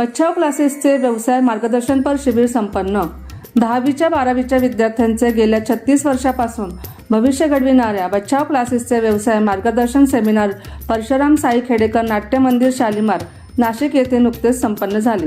बच्चाव क्लासेसचे व्यवसाय मार्गदर्शनपर शिबिर संपन्न. दहावीच्या बारावीच्या विद्यार्थ्यांचे गेल्या छत्तीस वर्षापासून भविष्य घडविणाऱ्या बच्चाव क्लासेसचे व्यवसाय मार्गदर्शन सेमिनार परशुराम साई खेडेकर नाट्य मंदिर शालिमार नाशिक येथे नुकतेच संपन्न झाले.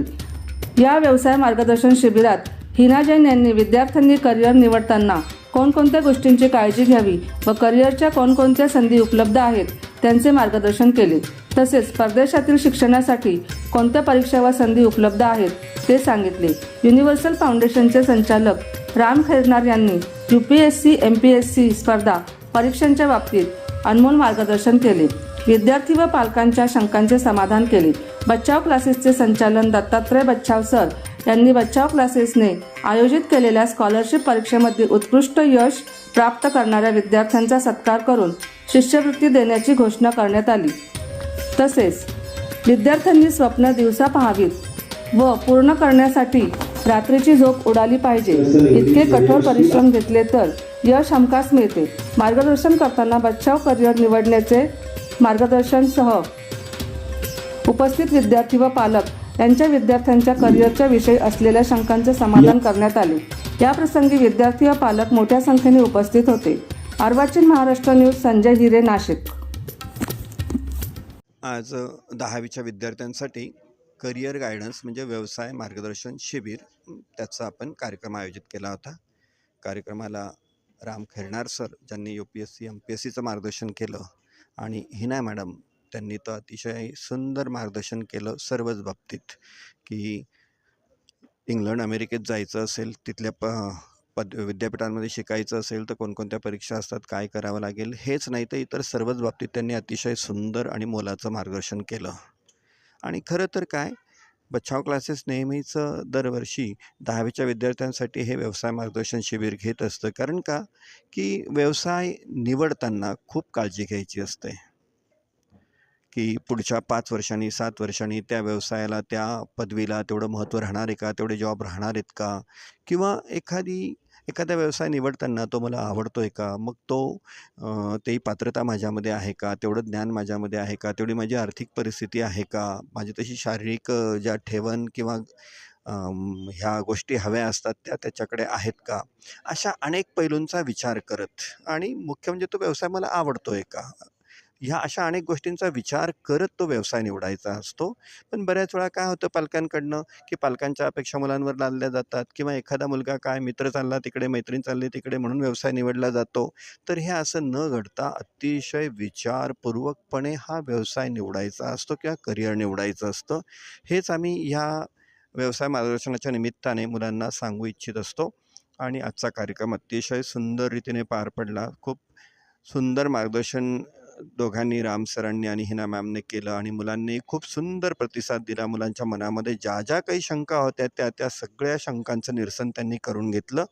या व्यवसाय मार्गदर्शन शिबिरात हिना जैन यांनी विद्यार्थ्यांनी करिअर निवडताना कोणकोणत्या गोष्टींची काळजी घ्यावी व करिअरच्या कोणकोणत्या संधी उपलब्ध आहेत त्यांचे मार्गदर्शन केले. तसेच परदेशातील शिक्षणासाठी कोणत्या परीक्षा व संधी उपलब्ध आहेत ते सांगितले. युनिव्हर्सल फाउंडेशनचे संचालक राम खैरनार यांनी U P S C M P S C स्पर्धा परीक्षांच्या बाबतीत अनमोल मार्गदर्शन केले. विद्यार्थी व पालकांच्या शंकांचे समाधान केले. बच्चाव क्लासेसचे संचालन दत्तात्रय बच्चाव सर यांनी बच्चाव क्लासेसने आयोजित केलेल्या स्कॉलरशिप परीक्षेमध्ये उत्कृष्ट यश प्राप्त करणाऱ्या विद्यार्थ्यांचा सत्कार करून शिष्यवृत्ती देण्याची घोषणा करण्यात आली. तसेच विद्यार्थ्यांनी स्वप्न दिवसा पाहावीत व पूर्ण करण्यासाठी रात्रीची झोप उडाली पाहिजे इतके कठोर परिश्रम घेतले तर यश हमखास मिळते. मार्गदर्शन करताना बच्चाव करिअर निवडण्याचे मार्गदर्शनसह उपस्थित विद्यार्थी व पालक यांच्या विद्यार्थ्यांच्या करिअरच्या विषयी असलेल्या शंकांचे समाधान करण्यात आले. याप्रसंगी विद्यार्थी व पालक मोठ्या संख्येने उपस्थित होते. अर्वाचीन महाराष्ट्र न्यूज संजय हिरे नाशिक. आज दहावीच्या विद्यार्थ्यांसाठी करिअर गायडन्स म्हणजे व्यवसाय मार्गदर्शन शिबिर त्याचा आपण कार्यक्रम आयोजित केला होता. कार्यक्रमाला राम खैरनार सर ज्यांनी U P S C M P S सीचं मार्गदर्शन केलं आणि हिना मॅडम त्यांनी तर अतिशय सुंदर मार्गदर्शन केलं सर्वच बाबतीत की इंग्लंड अमेरिकेत जायचं असेल तिथल्या प पद विद्यापीठांमध्ये शिकायचं असेल तर कोणकोणत्या परीक्षा असतात काय करावं लागेल हेच नाही तर इतर सर्वच बाबतीत त्यांनी अतिशय सुंदर आणि मोलाचं मार्गदर्शन केलं. आणि खरं तर काय बच्छाव क्लासेस नेहमीचं दरवर्षी दहावीच्या विद्यार्थ्यांसाठी हे व्यवसाय मार्गदर्शन शिबिर घेत असतं. कारण का की व्यवसाय निवडताना खूप काळजी घ्यायची असते. की पुढच्या पाच वर्षांनी सात वर्षांनी त्या व्यवसायाला त्या पदवीला तेवढं महत्त्व राहणार आहे का? तेवढे जॉब राहणार आहेत का? किंवा एखादी एखादा व्यवसाय निवडताना तो मला आवडतो आहे का? मग तो ते तेही पात्रता माझ्यामध्ये आहे का? तेवढं ज्ञान माझ्यामध्ये आहे का? तेवढी माझी आर्थिक परिस्थिती आहे का? माझी तशी शारीरिक ज्या ठेवण किंवा ह्या गोष्टी हव्या असतात त्या त्याच्याकडे आहेत का? अशा अनेक पैलूंचा विचार करत आणि मुख्य म्हणजे तो व्यवसाय मला आवडतो आहे का? ह्या अशा अनेक गोष्टींचा विचार करत तो व्यवसाय निवडायचा असतो. पण बऱ्याच वेळा काय होतं पालकांकडनं की पालकांच्या अपेक्षा मुलांवर लादल्या जातात किंवा एखादा मुलगा काय मित्र चालला तिकडे मैत्रीण चालली तिकडे म्हणून व्यवसाय निवडला जातो. तर हे असं न घडता अतिशय विचारपूर्वकपणे हा व्यवसाय निवडायचा असतो किंवा करिअर निवडायचं असतं. हेच आम्ही ह्या व्यवसाय मार्गदर्शनाच्या निमित्ताने मुलांना सांगू इच्छित असतो. आणि आजचा कार्यक्रम अतिशय सुंदर रीतीने पार पडला. खूप सुंदर मार्गदर्शन दोघांनी राम सरांनी आणि हिना मॅमने केलं आणि मुलांनी खूप सुंदर प्रतिसाद दिला. मुलांच्या मनामध्ये ज्या ज्या काही शंका होत्या त्या त्या सगळ्या शंकांचं निरसन त्यांनी करून घेतलं.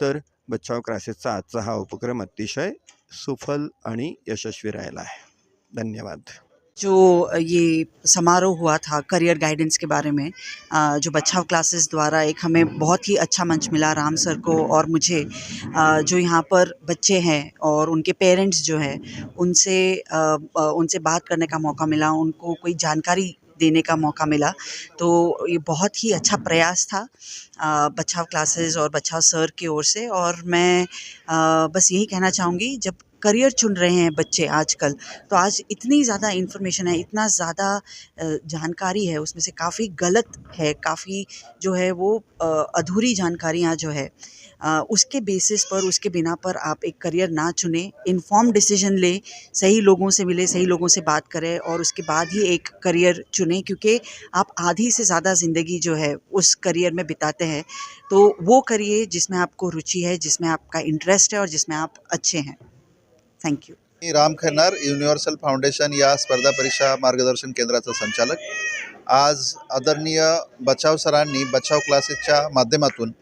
तर बचाव क्लासेसचा आजचा हा उपक्रम अतिशय सुफल आणि यशस्वी राहिला आहे. धन्यवाद. जो ये समारोह हुआ था करियर गाइडेंस के बारे में जो बच्चाव क्लासेस द्वारा एक हमें बहुत ही अच्छा मंच मिला राम सर को और मुझे जो यहाँ पर बच्चे हैं और उनके पेरेंट्स जो हैं, उनसे उनसे बात करने का मौका मिला, उनको कोई जानकारी देने का मौका मिला तो ये बहुत ही अच्छा प्रयास था बचाव क्लासेस और बचाव सर की ओर से और मैं बस यही कहना चाहूँगी, जब करियर चुन रहे हैं बच्चे आजकल। तो आज इतनी ज़्यादा इन्फॉर्मेशन है, इतना ज़्यादा जानकारी है, उसमें से काफ़ी गलत है, काफ़ी जो है वो अधूरी जानकारियाँ जो है। उसके बेसिस पर, उसके बिना पर आप एक करियर ना चुने इन्फॉर्म डिसीज़न लें, सही लोगों से मिले, सही लोगों से बात करें और उसके बाद ही एक करियर चुनें, क्योंकि आप आधी से ज़्यादा ज़िंदगी जो है उस करियर में बिताते हैं। तो वो करिए जिसमें आपको रुचि है, जिसमें आपका इंटरेस्ट है और जिसमें आप अच्छे हैं। थँक्यू मी राम खन्नार युनिव्हर्सल फाउंडेशन या स्पर्धा परीक्षा मार्गदर्शन केंद्राचा संचालक. आज आदरणीय बचाव सरांनी बचाव क्लासेसच्या माध्यमातून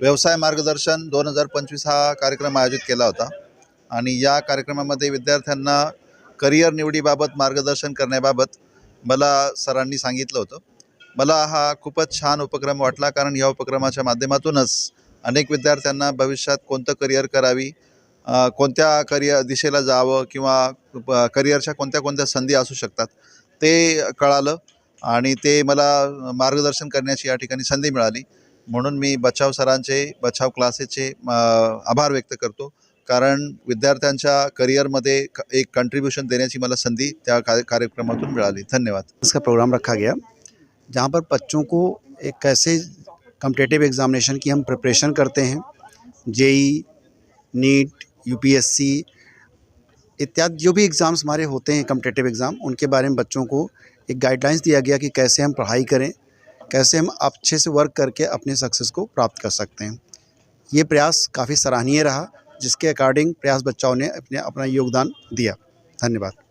व्यवसाय मार्गदर्शन दोन हजार पंचवीस हा कार्यक्रम आयोजित केला होता. आणि या कार्यक्रमामध्ये विद्यार्थ्यांना करिअर निवडीबाबत मार्गदर्शन करण्याबाबत मला सरांनी सांगितलं होतं. मला हा खूपच छान उपक्रम वाटला कारण या उपक्रमाच्या माध्यमातूनच अनेक विद्यार्थ्यांना भविष्यात कोणतं करिअर करावी कोणत्या करिअर दिशेला जावं किंवा करिअरच्या कोणत्या कोणत्या संधी असू शकतात ते कळालं. आणि ते मला मार्गदर्शन करण्याची या ठिकाणी संधी मिळाली. म्हणून मी बचाव सरांचे बचाव क्लासेसचे आभार व्यक्त करतो. कारण विद्यार्थ्यांच्या करिअरमध्ये क- एक कंट्रीब्युशन देण्याची मला संधी त्या कार्य कार्यक्रमातून मिळाली. धन्यवाद. इसका प्रोग्राम रखा गया। जहाँ पर बच्चों को एक कैसे कम्पिटेटिव एग्ज़ामिनेशन की हम प्रिपरेशन करते हैं जेई नीट यूपीएससी इत्यादि, जो भी एग्ज़ाम्स हमारे होते हैं कम्पटेटिव एग्ज़ाम उनके बारे में बच्चों को एक गाइडलाइंस दिया गया कि कैसे हम पढ़ाई करें, कैसे हम अच्छे से वर्क करके अपने सक्सेस को प्राप्त कर सकते हैं। ये प्रयास काफ़ी सराहनीय रहा, जिसके अकॉर्डिंग प्रयास बच्चों ने अपने, अपना योगदान दिया। धन्यवाद।